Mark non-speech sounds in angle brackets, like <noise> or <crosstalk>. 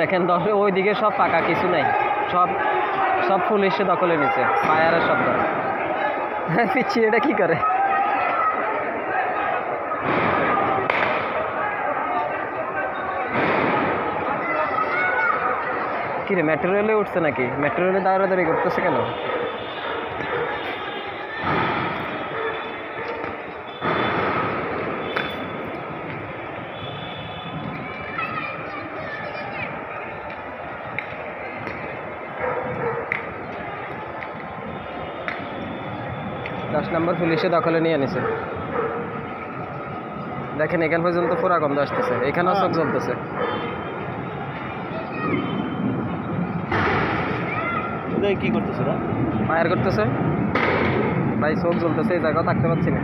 দেখেন দশ ওইদিকে সব ফাঁকা কিছু নাই। সব সব পুলিশে দখলে নিছে। ফায়ারের শব্দ। <laughs> পিচ্ছি, এটা কি করে? কি রে মেট্রো রেলে উঠছে নাকি? মেট্রো রেলে দাঁড়াদাঁড়ি করতেছে কেন? দশ নম্বর পুলিশে দখলে নিয়ে নিছে দেখেন এখান পর্যন্ত পুরা গন্ধ আসতেছে। এখানেও চোখ জ্বলতেছে। কি করতেছে ফায়ার করতেছে। ভাই চোখ জ্বলতেছে এই জায়গাও থাকতে পারছি না।